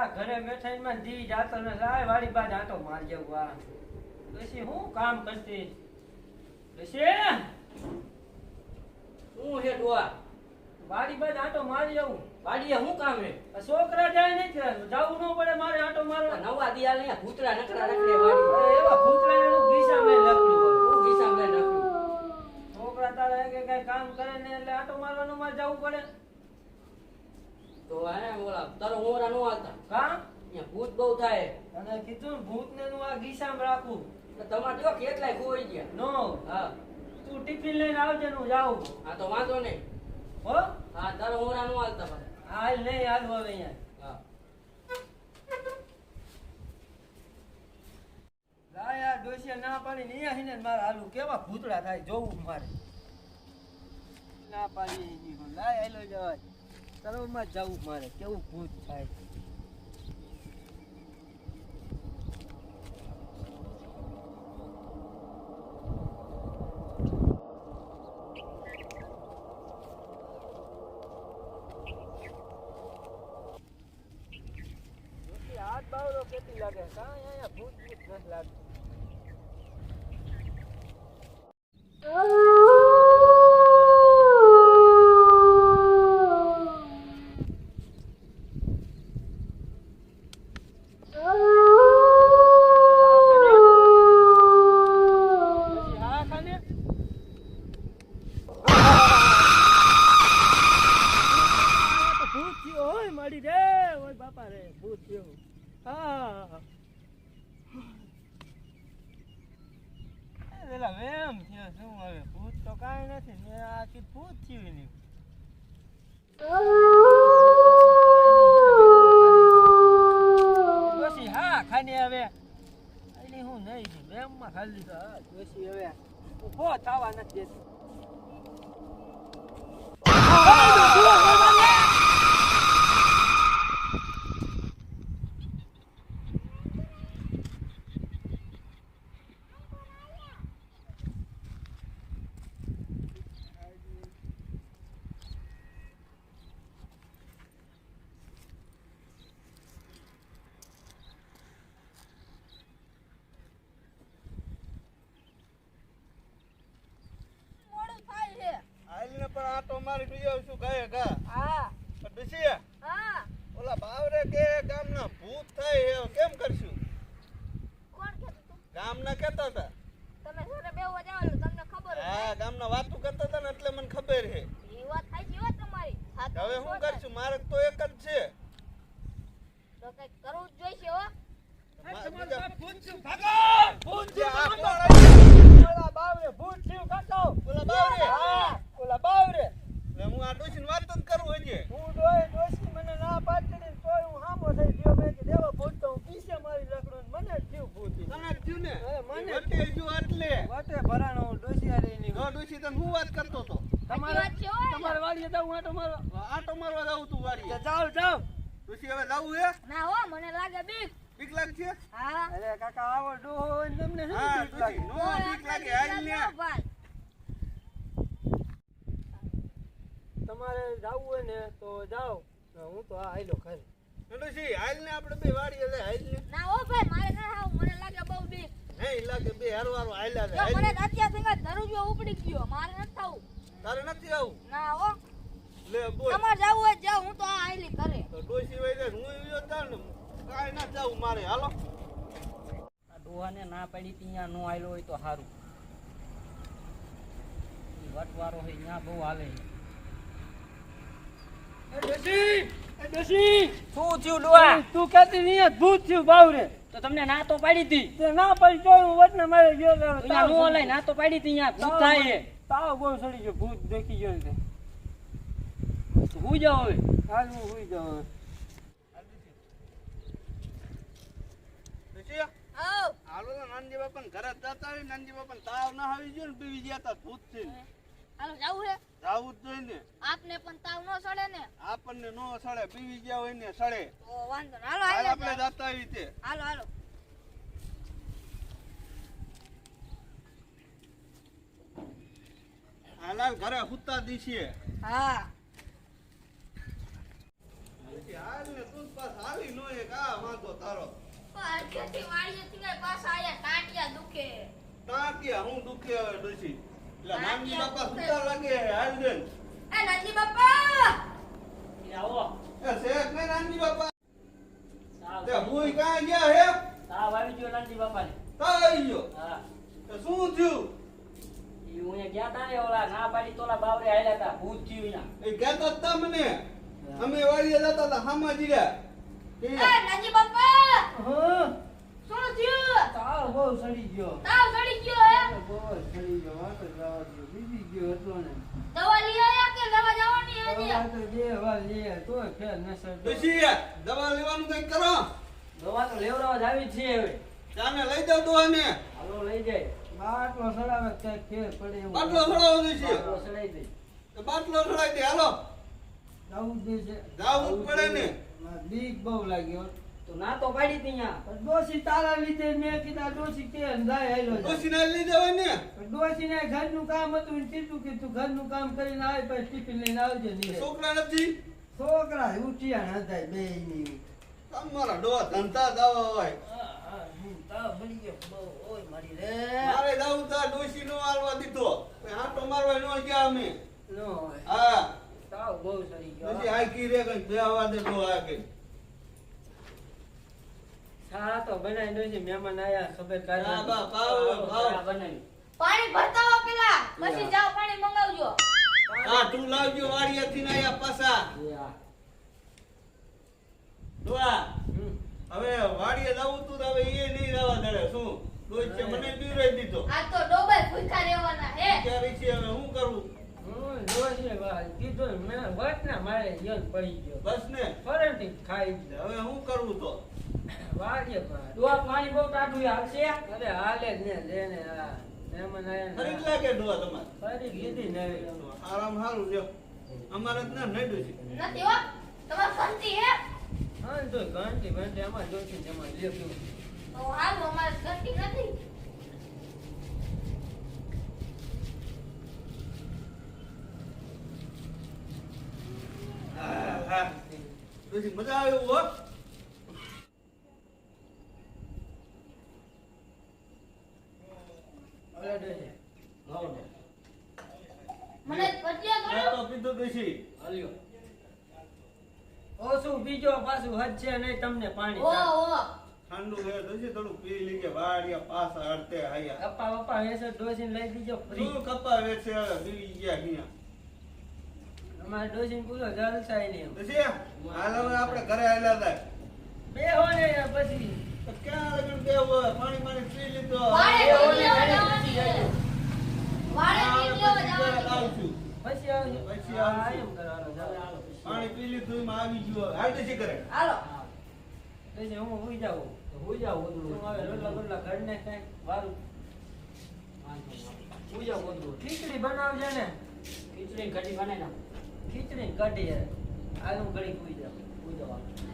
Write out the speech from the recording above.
આ ઘરે બેઠા માં દી જાતો ને લાય વાળી બાદ આટો માર જવું આ પછી હું કામ કરતી? પછી હું? હે ડોઆ વાડી બાદ આટો મારી જવું વાડીએ હું કામ હે? છોકરા જાય નહીં જવું ન પડે મારે આટો મારવા. નવા દિયા ને ભૂતરા નકરા નકરે વાડી. એવા ભૂતરાનું ગીસા મે લખડું હું ગીસા મે લખડું? છોકરા તારે કે કઈ કામ કરે ને એટલે આટો મારવાનું મારે જવું પડે. તો હે બોલા તારો ઉમરા નો આવતા કા અહીંયા ભૂત બહુ થાય. અને કીધું ભૂત ને નું આ ગીસામ રાખું તમારે જો કેટલાય ખોઈ ગયા. નો. હા. તું ટિફિન લઈને આવજે નું જાઉં. હા તો વાંધો નહીં. હો? હા તારો ઉમરા નો આવતા પણ હાલ નહીં હાલ હવે અહીંયા. હા. લાય આ ડોશિયા ના પાડી ને અહીંયા હીને મારે હાલું કેવા ભૂતડા થાય જોવું મારે. ના પાડી લાય હાલો જવાય તળાવમાં જવું મારે, કેવું ભૂત થાય? હાથ બાવડો કેતી લાગે? કાંઈ અહીંયા ભૂત ભૂત નથી લાગતું પછી હા ખાને આ તો ભૂત થયો હોય મારી રે ઓય બાપા રે ભૂત થયો હા પેલા વેમ થયો શું હવે ભૂત તો કાંઈ નથી ને આ કે ભૂત થયું નહીં ડોશી હા ખાને હવે એની હું નહીં છે વેમમાં ખાલી લીધો હા ડોશી હવે ઊભો થવા નથી દેતી મોડું થાય છે આઈને પણ મારી બીજો શું કહે ગા હા. પણ ડુસી હા. ઓલા બાવરે કે ગામના ભૂત થાય એ કેમ કરશું? કોણ કહેતું તું? ગામના કહેતા હતા. તમે ઘરે બેહવા જાવ તમને ખબર હા ગામના વાતો કરતા હતા ને એટલે મને ખબર છે એ વાત થાય છે હો તમારી હવે હું કરશું? મારે તો એક જ છે. તો કઈ કરવું જ જોઈશે હો. ભૂત બાવરે ભૂત થયું કાકો ઓલા બાવરે? હા. ઓલા બાવરે? હું આ ડોશીને વાત જ કરું હજી. હું ડોય ડોશી મને ના પાડતી ને તોય હું હામો થઈ ગયો. મેં કે દેવા ભૂત તો હું પીસે મારી લકડું ને મને જીવ ભૂત. તને જ ને? મને જ વટે ગયું એટલે વાટે ભરાણો હું હારે એની. જો ડોશી તને હું વાત કરતો તો? તમારે હો. તમારે વાડીએ જાવું આટો મારો આટો મારવા જાઉં તું વાડીએ. જાવ જાવ ડોશી હવે જાવું હે? ના હો મને લાગે બીક. બીક લાગશે? હા. અરે કાકા આવો હોય તમને હા બીક લાગે? નો બીક લાગે હાલ ને તમારે જાવું હોય ને તો જાઓ. હું તો આ આયલો ખરે ડોશી હાલ ને આપણે બે વાડીએ એટલે હાલ ને ના હો ભાઈ મારે ના આવું મને લાગે બહુ બીક નહીં લાગે બે હારવારો હાલ્યા છે મને અત્યાર સંગા ધરુજો ઉપડી ગયો મારે નથી થાવું તારે નથી આવું ના હો. લે બોલ. તમારે જવું હોય જાઓ હું તો આ આયલી કરે તો ડોસી વઈ જાય હું ઈયો જાઉં ને કાઈ ના જાવું મારે હાલો. આ ડોહાને ના પાડી ત્યાં નો આયલો હોય તો સારું વટવારો હોય ત્યાં બહુ હાલે શું થયું ડોહા તું કહેતી નહીં જ થયું બાવરે. તો તમને ના તો પાડી તી તે ના પડી તોય હું વચને મારે ગયો એટલે હવે અહીંયા તાવ નો ચડી લઈ ના તો પાડી તી અહીંયા ભૂત થાય તાવ બહુ ચડી ગયો ભૂત દેખી ગયો એટલે હું જાવ હવે. હાલ હું સુઈ જાઉં હવે. હાલો નાનજી બાપા ઘરે જતા હોય નાનજી બાપા તાવ ના આવી ગયો ને પીવી ગયા તા ભૂત છે હાલો જાવું હે? જાવું જ જોઈએ ને આપને પણ તાવ નો સડે ને? આપણને નો સડે પીવી ગયા હોય ને સડે. ઓ વાંધો. હાલો હાલ આપણે જાતા આવી છે હાલો હાલો. હાલ હાલ ઘરે હુતા દીશીએ હા. હાલ ને તું પાસ હાલી નો એક આ વાંધો તારો. અડધેથી વાળીએથી ગઈ પાસ આયા ટાંટિયા દુખે. ટાંટિયા હું દુખે હવે ડોશી નાનજી બાપા સુતા લાગે હાલ દે એ નંદી બાપા આવો એ શેખ ને નાનજી બાપા તે ભૂઈ કાં ગયા હે સાવ આવી ગયો નાનજી બાપાને તાઈ ગયો હા તે શું થયું હું ગયા તા ને ઓલા ના પાડી તોલા બાવરે આયલા તા ભૂત થયું અહીંયા એ જ તા મને અમે વાડીએ જતા હતા હામા જીરા એ નંદી બાપા હા શું થયું તાવ બહુ સડી ગયો. તાવ ચડી ગયો હે? બહુ સડી ગયો. વાંકો જવા દો બીજી ગયો હતો ને. દવા લઈ આયા કે દવા જવાની હજી? દવા તો બે વાર લઈએ ફેર ન સડ્યો. ડોશી દવા લેવાનું કઈ કરો. દવા તો લેવડાવવા જ આવી છે હવે. ચાને લઈ જાવ દવાને. હાલો લઈ જાય. બાટલો સડાવે ક્યાંક ફેર પડે બાટલો સડાવો દેશે હાલો સડાઈ દે. તો બાટલો સડાઈ દે. હાલો. જવું જ છે. જાવું પડે ને. બીક બહુ લાગ્યો. તો ના તો પાડી તી અહીંયા. તારા લીધે મેં કીધા ડોશી કે જાય હેલો જા. ડોશી લઈ જવાય ને? પણ ડોશીને ઘરનું કામ હતું ને કીધું કે તું ઘરનું કામ કરીને આવે પછી ટિફિન લઈને આવજે નીરે. છોકરા નથી? છોકરા ઉઠિયા હતા બે ની તમારા ડોહા ધંધા દાવા હોય. મારે જાવું તા ડોશી નો હાલવા દીધો. પછી આંટો મારવા નો ગયા અમે. હા. તાવ બહુ સડી ગયો. હાકી રે કઈ બે વાદે ડોહા કે હા તો બનાવી મહેમાન આયા ખબર હા બા પાવ પાવ બનાવી. પાણી ભરતા પેલા. પછી જાઓ પાણી મંગાવજો. હા તું લાવજો વાડિયાથી ના આયા પાછા. હવે વાડીએ જવું તું તો હવે એ નહીં રહેવા દે શું? ડોશીએ મને બીવરાઈ દીધો. આ તો ડોબાઈ ભૂખા રહેવાના હે? ક્યારે છે હવે હું કરું? કીધું મેં વટ ના મારે પડી ગયો. બસ ને? ફરંટી ખાઈ હવે હું કરવું તો? વાડીએ પણ ડોહા પાણી બહુ ટાઢું આવશે અરે હાલે જ ને લે ને આ મહેમાન આયા ખરીદ લાગે ડોહા તમારે ફરી લીધી નવી આરામ સારું લ્યો અમારે જ ના નહીં ડોશી નથી હો. તમાર ઘંટી હે? હા તો ઘંટી ઘંટી આમાં ડોશી જમા લે પીવું. તો હાલો અમારે ઘંટી નથી. હા હા. મજા આવ્યું હો ઓલા ડોશી લાવો ને. મને ભજીયા મેં કરો તો ડોશી હાલ્યો. ઓછું બીજો પાછું હજ છે નહીં તમને પાણી. ઓ ઓ. ઠંડુ હે ડોશી થોડું પી લીજે વાડિયા પાછા અડતે આયા કપ્પા પપ્પા વેસે ડોસીને લઈ દીજો ફ્રી શું કપા વેસે હવે બીવી ગયા અહીંયા. અમારે ડોસીને પૂરો જલસાય નહીં ડોશી હાલ હવે આપણે ઘરે આવેલા હતા બે હો ને પછી. તો ક્યાં લગન દેવું હોય? પાણી પાણી પી લીધો વાળે હવે નીર લેવા જવાની છે. વાળે હા, નીર હવે લેવા પછી જવાની ઘરે પછી આવજો પછી હા, આવશું. એમ કરવાનું ચાલો, ચાલો. હાલો પછી. પાણી પી આવી ડોશી કરે હાલો હા. પછી હું હુઈ જાઉં તો હોઈ ગોદડું. હું હવે રોટલા બોટલા ઘરને કાંઈક વારું. હોઈ ગોદડું. ખીચડી બનાવજે ને ખીચડી કઢી બનાવી નાખો. ખીચડી કઢી હાલ હું ઘડીક હુઈ જાઉં હોઈ.